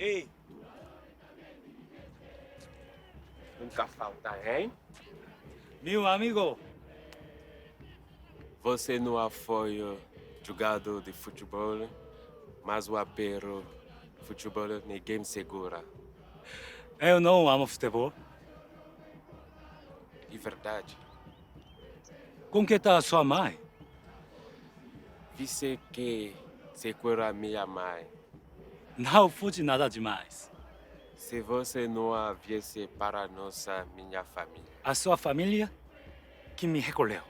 Ei! Nunca falta, hein? Meu amigo, você não foi jogado de futebol, mas o apero futebol ninguém segura. Eu não amo futebol. De verdade. Com que tá a sua mãe? Você que segura minha mãe. Não fude nada demais. Se você não viesse para nossa minha família. A sua família que me recolheu.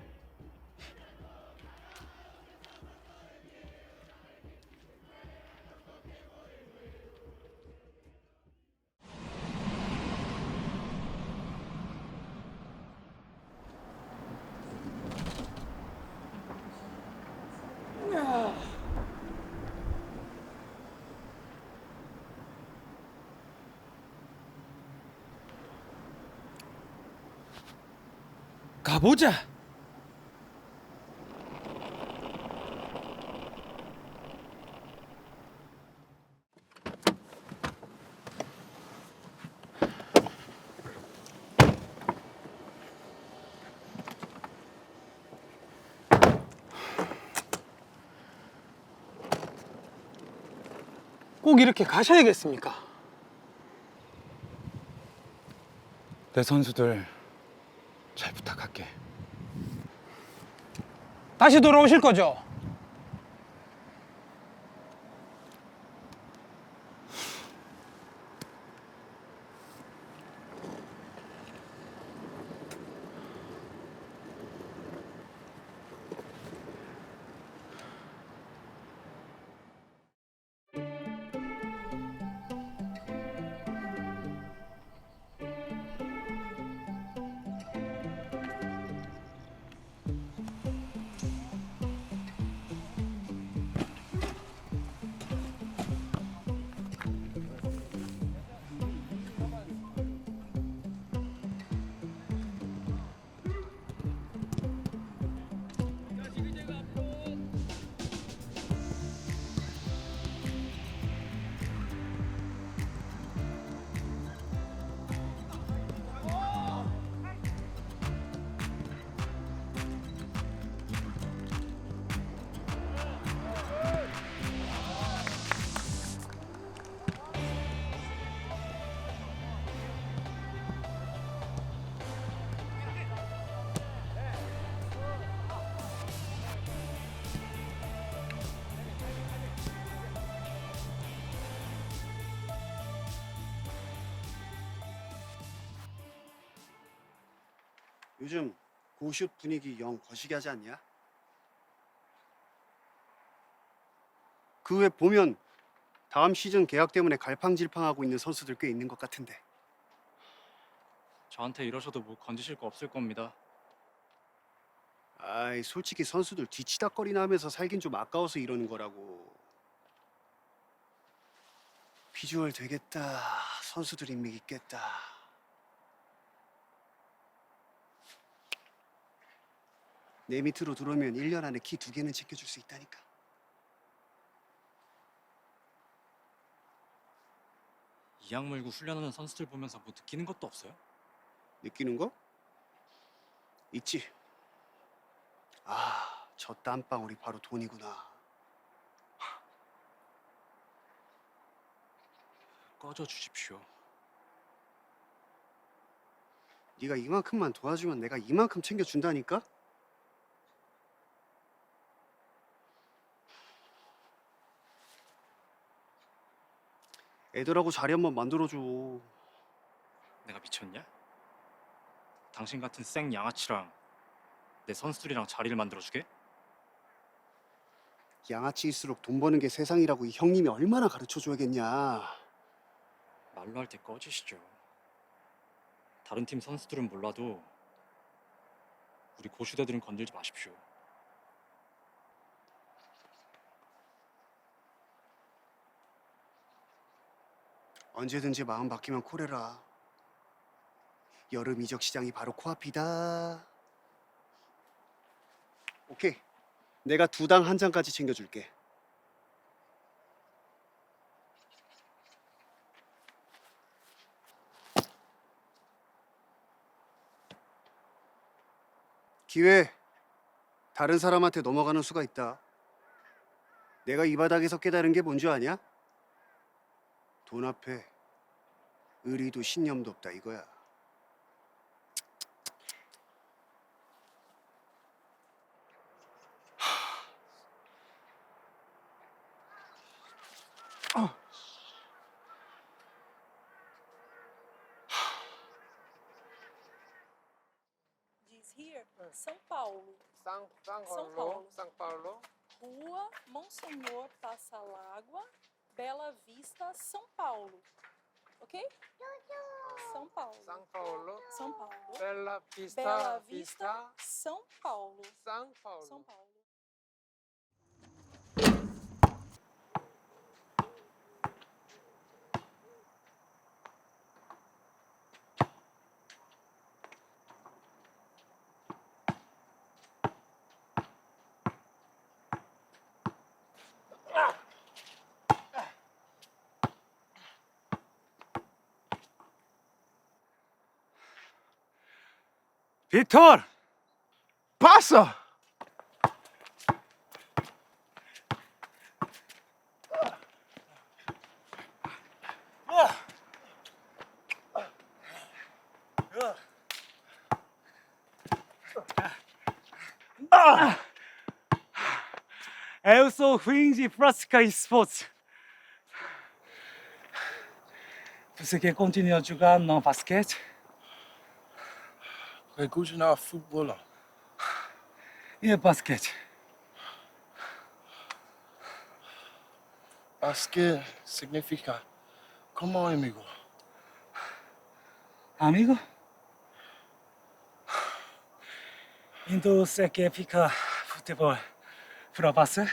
가보자. 꼭 이렇게 가셔야겠습니까? 내 선수들 잘 부탁할게. 다시 돌아오실 거죠? 요즘 고슛 분위기 영 거시기 하지 않냐? 그 외 보면 다음 시즌 계약 때문에 갈팡질팡하고 있는 선수들 꽤 있는 것 같은데 저한테 이러셔도 뭐 건지실 거 없을 겁니다. 아이 솔직히 선수들 뒤치다거리나 하면서 살긴 좀 아까워서 이러는 거라고 비주얼 되겠다 선수들 인맥 있겠다 내 밑으로 들어오면 1년 안에 키 두 개는 챙겨줄 수 있다니까 이악 물고 훈련하는 선수들 보면서 뭐 느끼는 것도 없어요? 느끼는 거? 있지. 아, 저 땀방울이 바로 돈이구나. 꺼져 주십시오. 네가 이만큼만 도와주면 내가 이만큼 챙겨준다니까? 애들하고 자리 한번 만들어줘. 내가 미쳤냐? 당신 같은 생 양아치랑 내 선수들이랑 자리를 만들어주게? 양아치일수록 돈 버는 게 세상이라고 이 형님이 얼마나 가르쳐줘야겠냐. 말로 할 때 꺼지시죠. 다른 팀 선수들은 몰라도 우리 고슈대들은 건들지 마십시오. 언제든지 마음 바뀌면 코레라. 여름 이적 시장이 바로 코앞이다. 오케이. 내가 두 당 한 장까지 챙겨줄게. 기회 다른 사람한테 넘어가는 수가 있다. 내가 이 바닥에서 깨달은 게뭔줄 아냐? 돈 앞에 의리도 신념도 없다 이거야. Diz here, São Paulo. São, São São Paulo, Paulo. São Paulo. Rua Monsenhor Passalágua, Bela Vista, São Paulo. Ok? São Paulo. São Paulo. São Paulo. Bela Vista, Bela Vista, Vista, São Paulo. São Paulo. São Paulo. Vitor! Passa! Eu sou fim de prática esportes. Você quer continuar jogando no basquete? Recurso na futebol. E basquete? Basque significa como amigo. Amigo? Então você quer ficar futebol para você?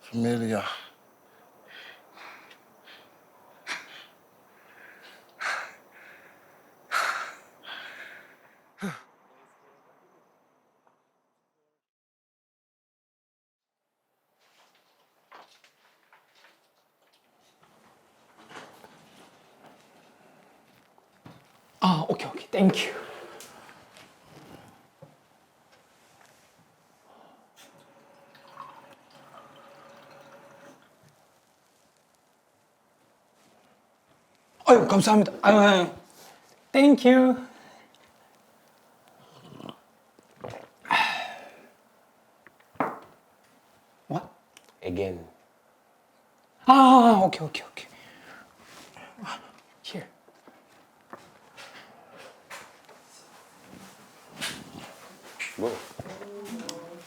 Família. 오케이, 오케이. 땡큐. 아유, 감사합니다. 아유, 아유. 땡큐. What? Again. 아, 오케이, 오케이, 오케이. Here.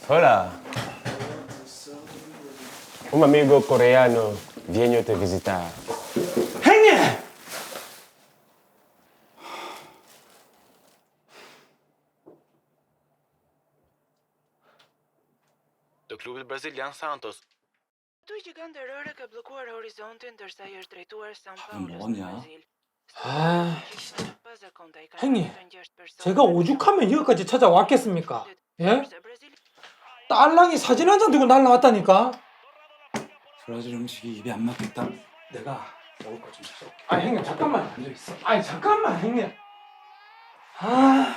Hola. Un amigo coreano viene a te visitar. 형님! do klubi brazilian Santos. Tu gjigante rore ka bllokuar horizontin ndërsa i është drejtuar São Paulo 뭐냐? 아, 형님, 형님, 제가 오죽하면 여기까지 찾아왔겠습니까? 예? 딸랑이 사진 한 장 들고 날라왔다니까? 브라질 음식이 입에 안 맞겠다. 내가 먹을 거좀 사올게. 아, 형님, 잠깐만 앉아 있어. 아니, 잠깐만, 형님. 아.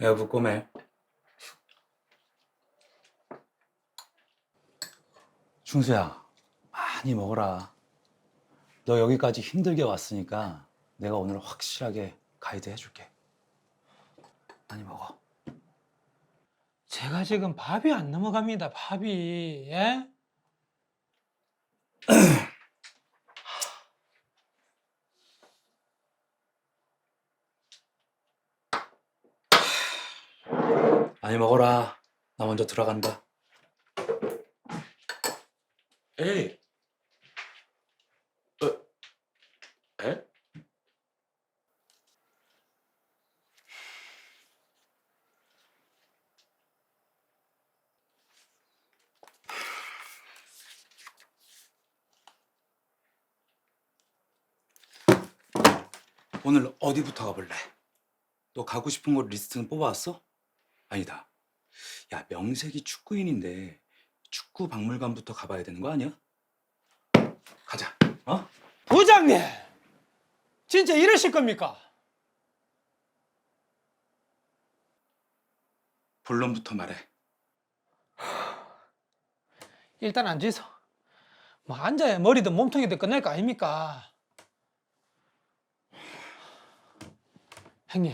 여보 꼬매. 충수야, 많이 먹어라. 너 여기까지 힘들게 왔으니까 내가 오늘 확실하게 가이드 해줄게. 많이 먹어. 제가 지금 밥이 안 넘어갑니다, 밥이. 예? 많이 먹어라. 나 먼저 들어간다. 에이. 어, 에? 오늘 어디부터 가볼래? 너 가고 싶은 곳 리스트는 뽑아왔어? 아니다. 야, 명색이 축구인인데 축구 박물관부터 가봐야 되는 거 아니야? 가자. 어? 부장님! 진짜 이러실 겁니까? 본론부터 말해. 일단 앉으서. 뭐 앉아야 머리든 몸통이든 끝날 거 아닙니까? 형님,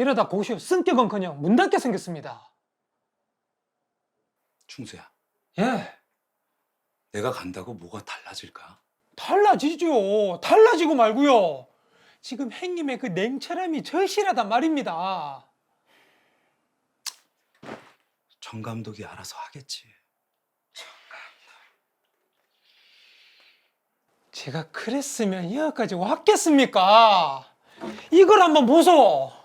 이러다 고시 승격은커녕 문 닫게 생겼습니다. 충수야, 예, 내가 간다고 뭐가 달라질까? 달라지죠. 달라지고 말고요. 지금 형님의 그 냉철함이 절실하단 말입니다. 정 감독이 알아서 하겠지. 제가 그랬으면 여기까지 왔겠습니까? 이걸 한번 보소.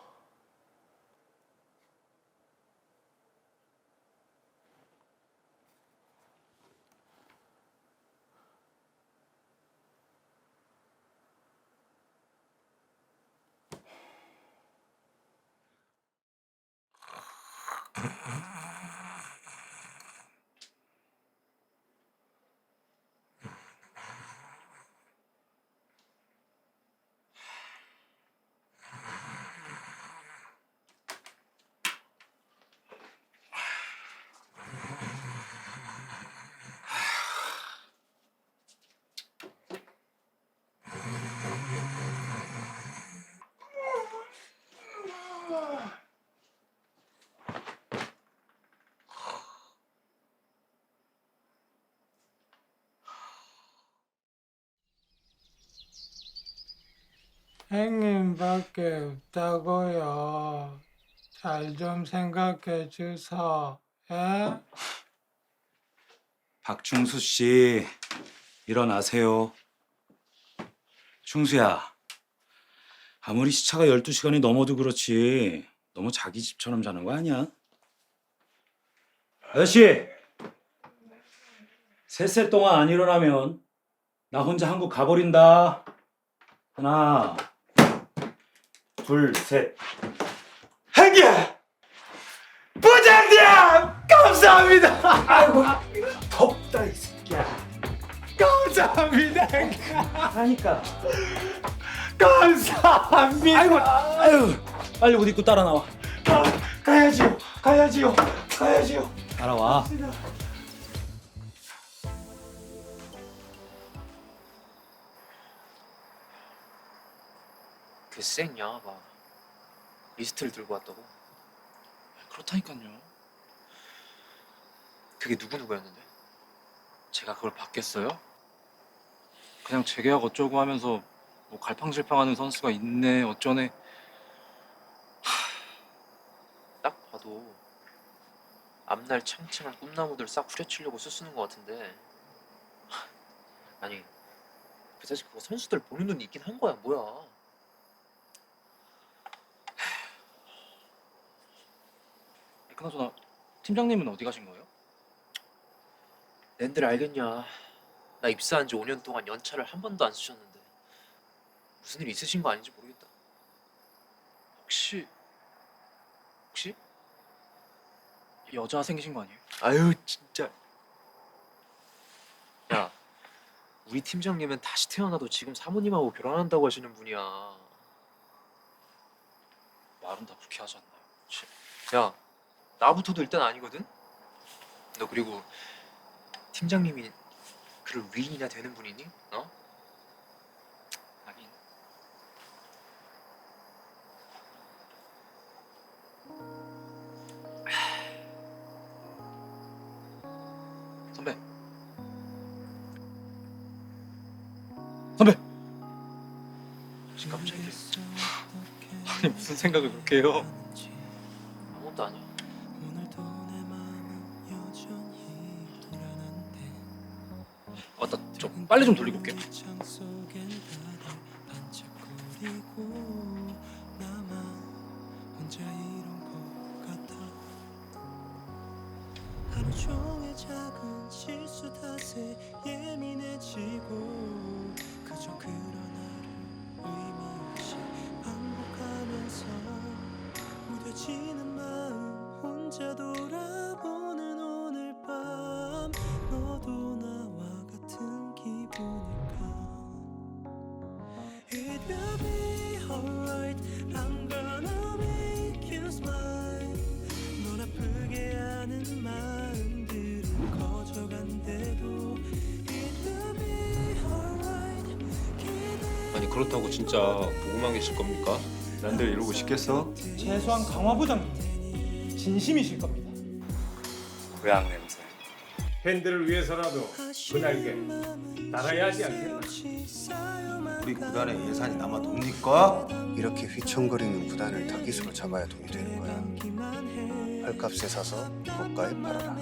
형님밖에 없다고요. 잘 좀 생각해 주소. 예? 박충수 씨, 일어나세요. 충수야, 아무리 시차가 12시간이 넘어도 그렇지 너무 자기 집처럼 자는 거 아니야? 아저씨! 셋셀 동안 안 일어나면 나 혼자 한국 가버린다. 하나, 둘, 셋. 한 개 부장님! 감사합니다! 아이고, 덥다, 이 새끼야. 감사합니다. 하니까. 감사합니다. 아이고, 아유, 빨리 옷 입고 따라 나와. 가, 가야지요. 가야지요. 가야지요. 따라와. 그 쌩야가 리스트를 들고 왔다고? 그렇다니까요. 그게 누구 누구였는데? 제가 그걸 받겠어요? 그냥 재계약 어쩌고 하면서 뭐 갈팡질팡하는 선수가 있네 어쩌네. 하, 딱 봐도 앞날 창창한 꿈나무들 싹 후려치려고 쓰쓰는 것 같은데. 하, 아니 그 사실 그거 선수들 보는 눈이 있긴 한 거야 뭐야? 그나저나 팀장님은 어디 가신 거예요? 낸들 알겠냐 나 입사한 지 5년 동안 연차를 한 번도 안 쓰셨는데 무슨 일 있으신 거 아닌지 모르겠다 혹시 혹시 여자 생기신 거 아니에요? 아유 진짜 야 우리 팀장님은 다시 태어나도 지금 사모님하고 결혼한다고 하시는 분이야 말은 다 불쾌하지 않나요? 치. 야 나부터도 일단 아니거든. 너 그리고 팀장님이 그럴 위인이나 되는 분이니? 어? 하긴. 선배. 선배. 혹시 깜짝이야. 아니 무슨 생각을 그렇게 해요? 빨리 좀 돌리고 올게요. 지는 마음 혼자 돌아 아니 그렇다고 진짜 보고만 계실 겁니까? 난들 이러고 싶겠어? 최소한 강화 부장님 진심이실 겁니다. 고향 냄새. 팬들을 위해서라도 그 날개 달아야 하지 않겠나? 우리 구단에 예산이 남아 돕니까? 이렇게 휘청거리는 구단을 타깃으로 잡아야 돈이 되는 거야. 헐값에 사서 고가에 팔아라.